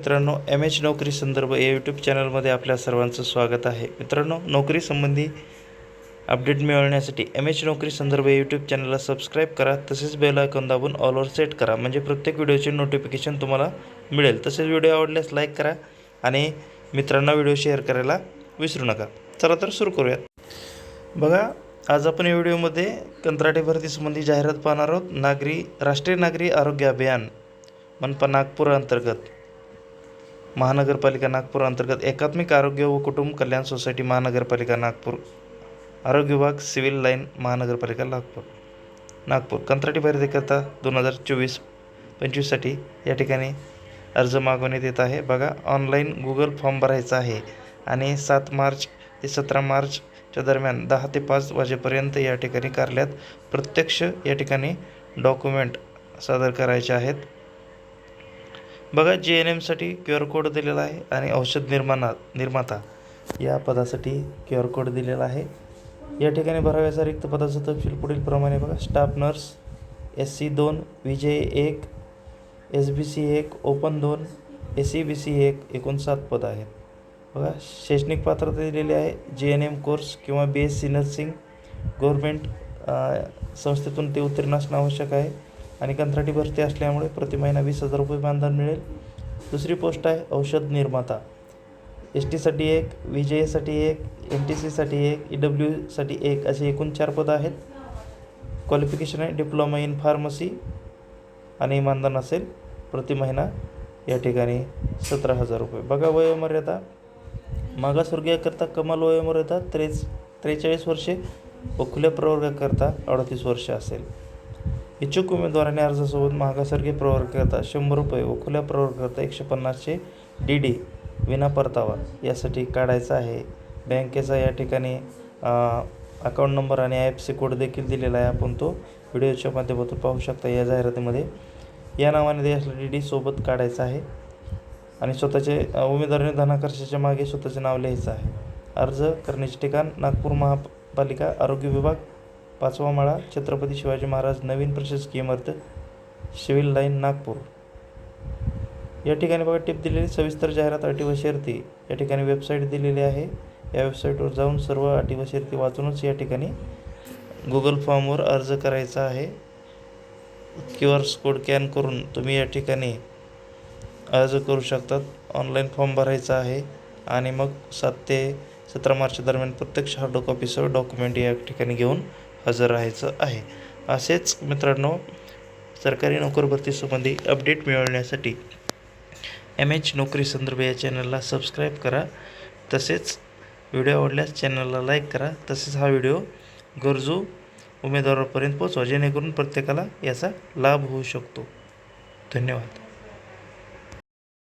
मित्रांनो M H नोकरी संदर्भ या यूट्यूब चॅनलमध्ये आपल्या सर्वांचं स्वागत आहे. मित्रांनो नोकरी संबंधी अपडेट मिळवण्यासाठी एम एच नोकरी संदर्भ या यूट्यूब चॅनलला सबस्क्राईब करा तसेच बेल आयकॉन दाबून ऑलवर सेट करा म्हणजे प्रत्येक व्हिडिओचे नोटिफिकेशन तुम्हाला मिळेल. तसेच व्हिडिओ आवडल्यास लाईक करा आणि मित्रांना व्हिडिओ शेअर करायला विसरू नका. चला तर सुरू करूयात. बघा आज आपण या व्हिडिओमध्ये कंत्राटी भरतीसंबंधी जाहिरात पाहणार आहोत. नागरी राष्ट्रीय नागरी आरोग्य अभियान मनपा नागपूर अंतर्गत. महानगरपालिका नागपूर अंतर्गत एकात्मिक आरोग्य व कुटुंब कल्याण सोसायटी महानगरपालिका नागपूर. आरोग्य विभाग सिव्हिल लाईन महानगरपालिका नागपूर. नागपूर कंत्राटी भरतीकरता दोन हजार चोवीस पंचवीससाठी या ठिकाणी अर्ज मागवण्यात येत आहे. बघा ऑनलाईन गुगल फॉर्म भरायचा आहे आणि सात मार्च ते सतरा मार्चच्या दरम्यान दहा ते पाच वाजेपर्यंत या ठिकाणी कार्यालयात प्रत्यक्ष या ठिकाणी डॉक्युमेंट सादर करायचे आहेत. बघा जे एन एमसाठी क्यू आर कोड दिलेला आहे आणि औषध निर्माणा निर्माता या पदासाठी क्यू आर कोड दिलेला आहे. या ठिकाणी भराव्याचा रिक्त पदाचा तपशील पुढील प्रमाणे बघा. स्टाफ नर्स एस सी दोन विजय एक एस बी सी एक ओपन दोन एस सी बी सी एक एकूण सात पद आहेत. बघा शैक्षणिक पात्रता दिलेली आहे. जे एन एम कोर्स किंवा B S C nursing government संस्थेतून ते उत्तीर्ण असणं आवश्यक आहे. आणि कंत्राटी भरती असल्यामुळे प्रति महिना वीस हजार रुपये मानधन मिळेल. दुसरी पोस्ट आहे औषध निर्माता. एस टीसाठी एक व्ही जे एसाठी एक एन टी सीसाठी एक ई डब्ल्यूसाठी एक असे एकूण चार पदं आहेत. क्वालिफिकेशन आहे डिप्लोमा इन फार्मसी आणि मानधन असेल प्रति महिना या ठिकाणी सतरा हजार रुपये. बघा वयोमर्यादा. मागासवर्गीयाकरता कमाल वयोमर्यादा त्रेच त्रेचाळीस वर्षे. व खुल्या प्रवर्गाकरता अडतीस वर्ष असेल. इच्छुक उमेदवाराने अर्जासोबत मागासवर्गीय प्रवर्गाकरता शंभर रुपये व खुल्या प्रवर्गाकरता एकशे पन्नासचे डी डी विना परतावा यासाठी काढायचा आहे. बँकेचा या ठिकाणी अकाउंट नंबर आणि आय एफ सी कोड देखील दिलेला आहे. आपण तो व्हिडिओच्या माध्यमातून पाहू शकता. या जाहिरातीमध्ये या नावाने द्यायला डी डी सोबत काढायचा आहे. आणि स्वतःचे उमेदवाराने धनाकर्षाच्या मागे स्वतःचे नाव लिहायचं आहे. अर्ज करण्याचे ठिकाण नागपूर महापालिका आरोग्य विभाग पाचवा माळा छत्रपती शिवाजी महाराज नवीन प्रशासकीय इमारत सिव्हिल लाईन नागपूर. या ठिकाणी बघा टिप दिलेली सविस्तर जाहिरात अटी व शर्ती. या ठिकाणी वेबसाईट दिलेली आहे. या वेबसाईटवर जाऊन सर्व अटी व शर्ती वाचूनच या ठिकाणी गुगल फॉर्मवर अर्ज करायचा आहे. क्यू आर कोड स्कॅन करून तुम्ही या ठिकाणी अर्ज करू शकतात. ऑनलाईन फॉर्म भरायचा आहे. आणि मग सात ते सतरा मार्च दरम्यान प्रत्यक्ष हार्ड कॉपीसह डॉक्युमेंट या ठिकाणी घेऊन हजर राहायचं आहे. असेच मित्रांनो सरकारी नोकर भरतीसंबंधी अपडेट मिळवण्यासाठी एम एच नोकरी संदर्भ या चॅनलला सबस्क्राईब करा. तसेच व्हिडिओ आवडल्यास चॅनलला लाईक करा. तसेच हा व्हिडिओ गरजू उमेदवारापर्यंत पोचवा जेणेकरून प्रत्येकाला याचा लाभ होऊ शकतो. धन्यवाद.